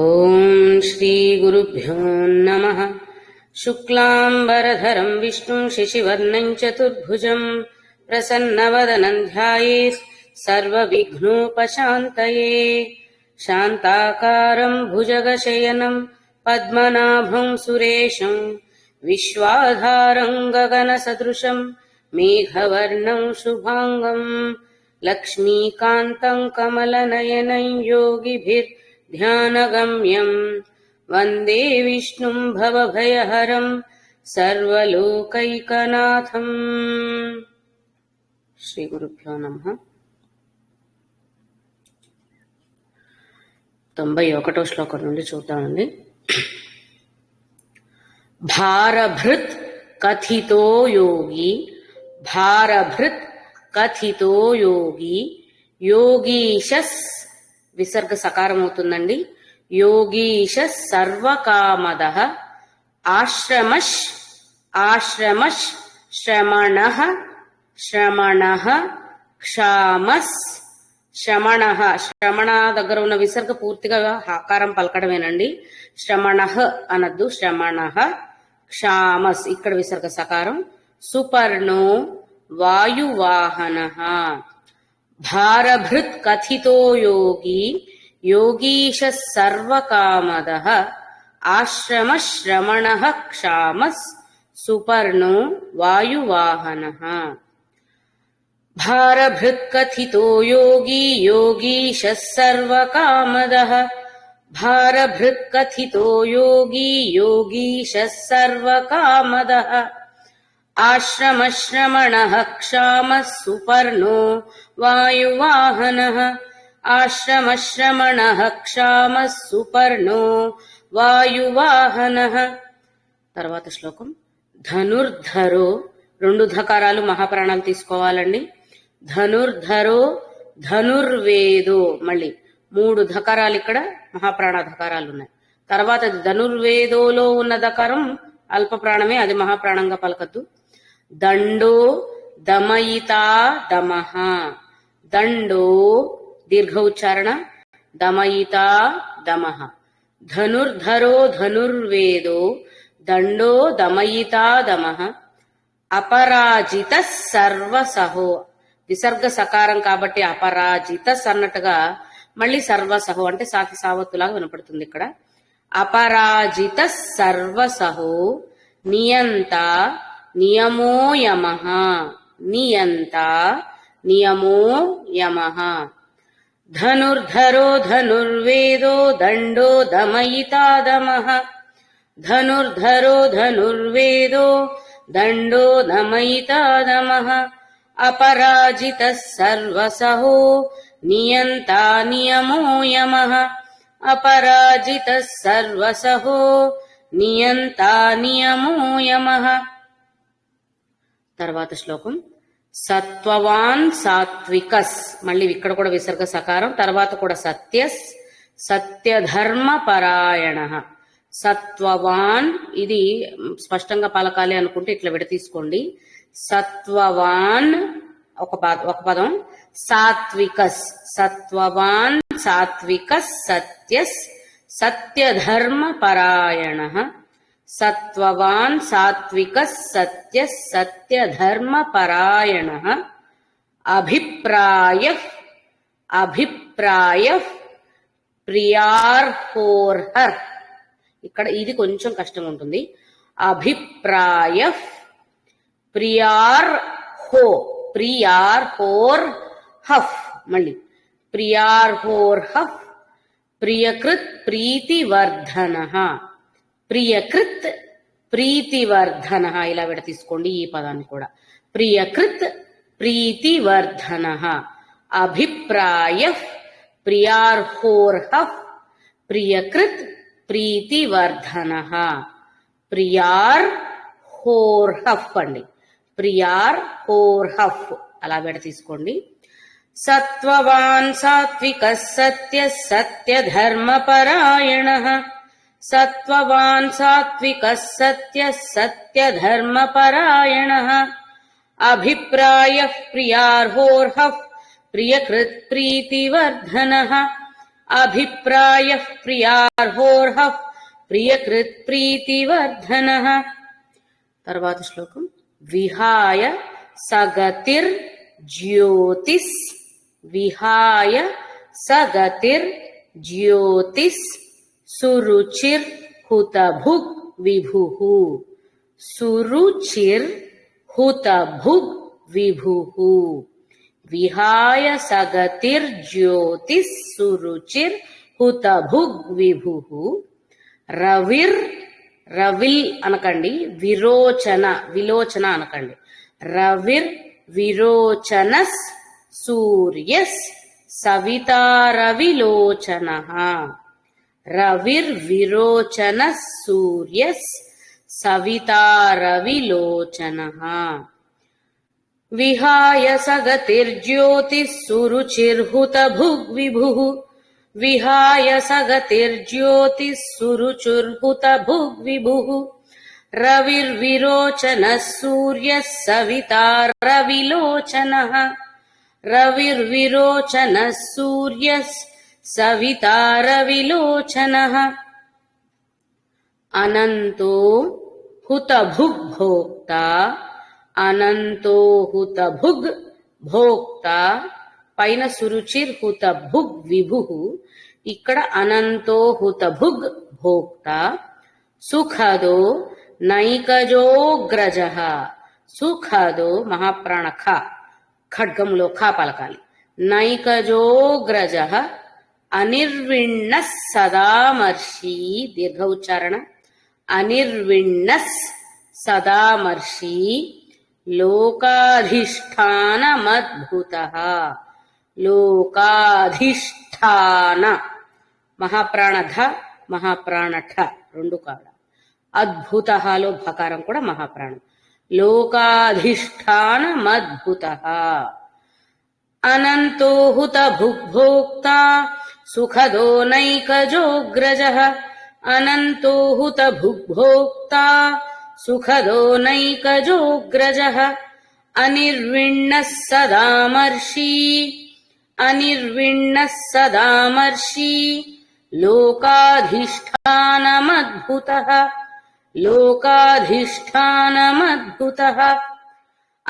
ॐ श्रीगुरुभ्यो नमः। शुक्लाम्बरधरम् विष्णुम् शशिवर्णम् चतुर्भुजम् प्रसन्नवदनम् ध्यायेत् सर्वविघ्नोपशान्तये। शान्ताकारम् भुजगशयनम् पद्मनाभम् सुरेशम् विश्वाधारम् गगनसदृशम् मेघवर्णम् शुभाङ्गम् लक्ष्मीकान्तम् कमलनयनम् योगिभिर्ध्यानगम्यम् वन्दे विष्णुम् भवभयहरम् सर्वलोकैकनाथम् శ్రీగురుభ్యో నమ తొంభై ఒకటో శ్లోకం నుండి చూద్దామండి భారభృత్ కథితో యోగి భారభృత్ కథితో యోగి యోగీశస్ విసర్గ సకారం అవుతుందండి యోగీష సర్వకామద ఆశ్రమష్ ఆశ్రమష్ శ్రమణ శ్రమణ క్షామస్ శ్రమణ శ్రమణ దగ్గర ఉన్న విసర్గ పూర్తిగా ఆకారం పలకడమేనండి. శ్రమణ అనద్దు శ్రమణ క్షామస్ ఇక్కడ విసర్గ సకారం. సుపర్ణో వాయువాహన भारभृत् कथितो योगी, योगीशः सर्वकामदः, आश्रमश्रमणः क्षामस्सुपर्णो वायुवाहनः। भारभृत्कथितो योगी, योगीशः सर्वकामदः। भारभृत्कथितो योगी, योगीशः सर्वकामदः। आश्रमश्रमणः क्षामः सुपर्णो वायुवाहनः आश्रमश्रमणः क्षामः सुपर्णो వాయువాహన తర్వాత శ్లోకం ధనుర్ధరో రెండు ధకారాలు మహాప్రాణాలు తీసుకోవాలండి ధనుర్ధరో ధనుర్వేదో మళ్ళీ మూడు ధకారాలు ఇక్కడ మహాప్రాణ ధకారాలు ఉన్నాయి తర్వాత ధనుర్వేదోలో ఉన్న దకారం అల్ప ప్రాణమే అది మహాప్రాణంగా పలకద్దు దండో దమయితా దమహ దండో దీర్ఘ ఉచ్చారణ దమయితా దమహ ధనుర్ధరో ధనుర్వేదో దండో దమయితా దమహ అపరాజిత సర్వసహో. విసర్గ సకారం కాబట్టి అపరాజిత అన్నట్టుగా మళ్ళీ సర్వసహో అంటే సాకి సావత్తులాగా వినపడుతుంది ఇక్కడ. అపరాజిత సర్వసహో నియంత नियमो यमः। नियन्ता नियमो यमः। धनुर्धरो धनुर्वेदो दण्डो दमयिता दमः धनुर्धरो धनुर्वेदो दण्डो दमयिता दमः अपराजितः सर्वसहो नियन्ता नियमो यमः। अपराजितः सर्वसहो नियन्ता नियमो यमः। తర్వాత శ్లోకం సత్వవాన్ సాత్వికస్. మళ్ళీ ఇక్కడ కూడా విసర్గ సకారం తర్వాత కూడా సత్యస్ సత్యధర్మ పరాయణ. సత్వవాన్ ఇది స్పష్టంగా పలకాలి అనుకుంటే ఇట్లా విడతీసుకోండి. సత్వవాన్ ఒక పద ఒక పదం సాత్వికస్. సత్వవాన్ సాత్వికస్ సత్యస్ సత్యధర్మ పరాయణ. సత్వవాన్ సాత్విక సత్య సత్యధర్మ పరాయణ అభిప్రాయ అభిప్రాయ ప్రియార్హోర్హర్. ఇక్కడ ఇది కొంచెం కష్టం ఉంటుంది. అభిప్రాయ ప్రియార్ హో ప్రియార్ హోర్ హఫ్ మళ్ళీ ప్రియార్ హోర్ హఫ్ ప్రియకృత్ ప్రీతివర్ధన. ప్రియకృత్ ప్రీతివర్ధన. ఇలా విడ తీసుకోండి ఈ పదాన్ని కూడా. ప్రియకృత్ ప్రీతివర్ధన. అభిప్రాయ ప్రియార్హోర్హ ప్రియకృత్ ప్రీతివర్ధన. ప్రియార్ హోర్హఫ్ అండి. ప్రియార్ హోర్హఫ్ అలా విడ తీసుకోండి. సత్వవాన్ సాత్విక సత్య సత్య సత్యధర్మపరాయణ. सत्त्ववान् सात्विकः सत्यः सत्यधर्मपरायणः। अभिप्रायः प्रियार्होर्हः प्रियकृत्प्रीतिवर्धनः अभिप्रायः प्रियार्होर्हः प्रियकृत्प्रीतिवर्धनः तर्वात् श्लोकम् विहाय सगतिर्ज्योतिस् विहाय सगतिर्ज्योतिस्। ज्योतिस् సురుచిర్ హుతభుగ్ విభు సురుచిర్ హుతభుగ్ విభు విహాయ సగతిర్ జ్యోతిస్ సురుచిర్ హుతభుగ్ విభు రవిర్ రవిల్ అనకండి విరోచన విలోచన అనకండి. రవిర్ విరోచనస్ సూర్యస్ సవితారవిలోచన. रविर्विरोचनः सूर्यस् सवितारविलोचनः स गतिर्ज्योतिः सुरुचिर्हुत भुग् विभुः विहायस गतिर्ज्योतिः सुरुचिर्हुत विभुः रविर्विरोचनः सूर्यः सवितारविलोचनः रविर्विरोचनः सूर्यः అనంతో హుతభుగ్ భోక్త అనంతో హుతభుగ్ భోక్త పైన సురుచిర్ హుతభుగ్ విభు ఇక్కడ అనంతో హుతభుగ్ భోక్త సుఖదో నైకజోగ్రజ సుఖదో మహాప్రాణ ఖ ఖడ్గములో ఖ పలకాలి నైకజోగ్రజ అనిర్విణ్ణ సదామర్షి దీర్ఘ ఉచ్చారణ అనిర్విణ్ణ సదామర్షి లోకాధిష్టానమద్భుత. లోకాధిష్టాన. మహాప్రాణధ మహాప్రాణఠ రెండు కాడ అద్భుతలో భకారం కూడా మహాప్రాణం. లోకాధిష్టానమద్భుత. అనంతోహుత భుక్భోక్త सुखदो नैकजोऽग्रजः अनन्तो हुत भुग्भोक्ता। सुखदो नैकजोऽग्रजः अनिर्विण्णः सदामर्षी अनिर्विण्णः सदामर्षी लोकाधिष्ठानमद्भुतः। लोकाधिष्ठानमद्भुतः।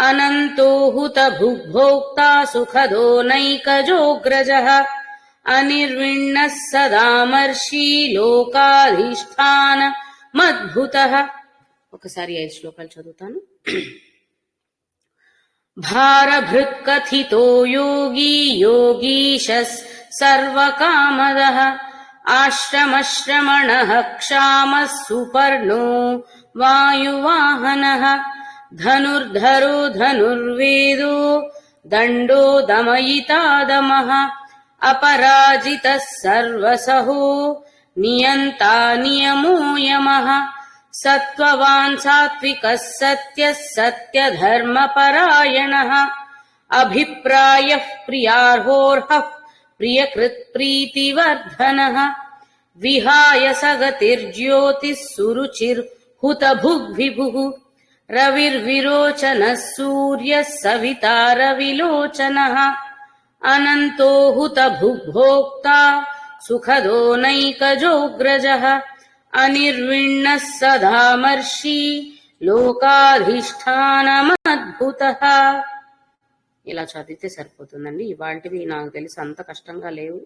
अनन्तो हुत भुग्भोक्ता सुखदो नैकजोऽग्रजः నైకజోగ్రజ అనిర్విణ్ణ సదామర్షి లోకాధిష్టాన మద్భుత ఒకసారి ఐదు శ్లోకాలు చదువుతాను భారభృత్కథితో యోగీ యోగీశస్ సర్వకామదః ఆశ్రమశ్రమణः క్షామः సుపర్ణో వాయువాహనः ధనుర్ధరో ధనుర్వేదో దండో దమయితాదమः अपराजितः सर्वसहो। नियन्ता नियमो यमः सत्त्ववान् सात्विकः सत्यः सत्यधर्मपरायणः। अभिप्रायः प्रियार्होर्हः प्रियकृत्प्रीतिवर्धनः। विहाय सगतिर्ज्योतिः सुरुचिर्हुतभुग्विभुः। रविर्विरोचनः सूर्यः सविता रविलोचनः अनन्तो हुत भुग्भोक्ता सुखदो नैकजोग्रजः अनिर्विण्णः सदामर्षि లోకాధిష్టానమద్భుత ఇలా చదివితే సరిపోతుందండి ఇవాంటివి నాకు తెలిసి అంత కష్టంగా లేవు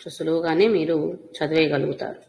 సులువుగానే మీరు చదివేయగలుగుతారు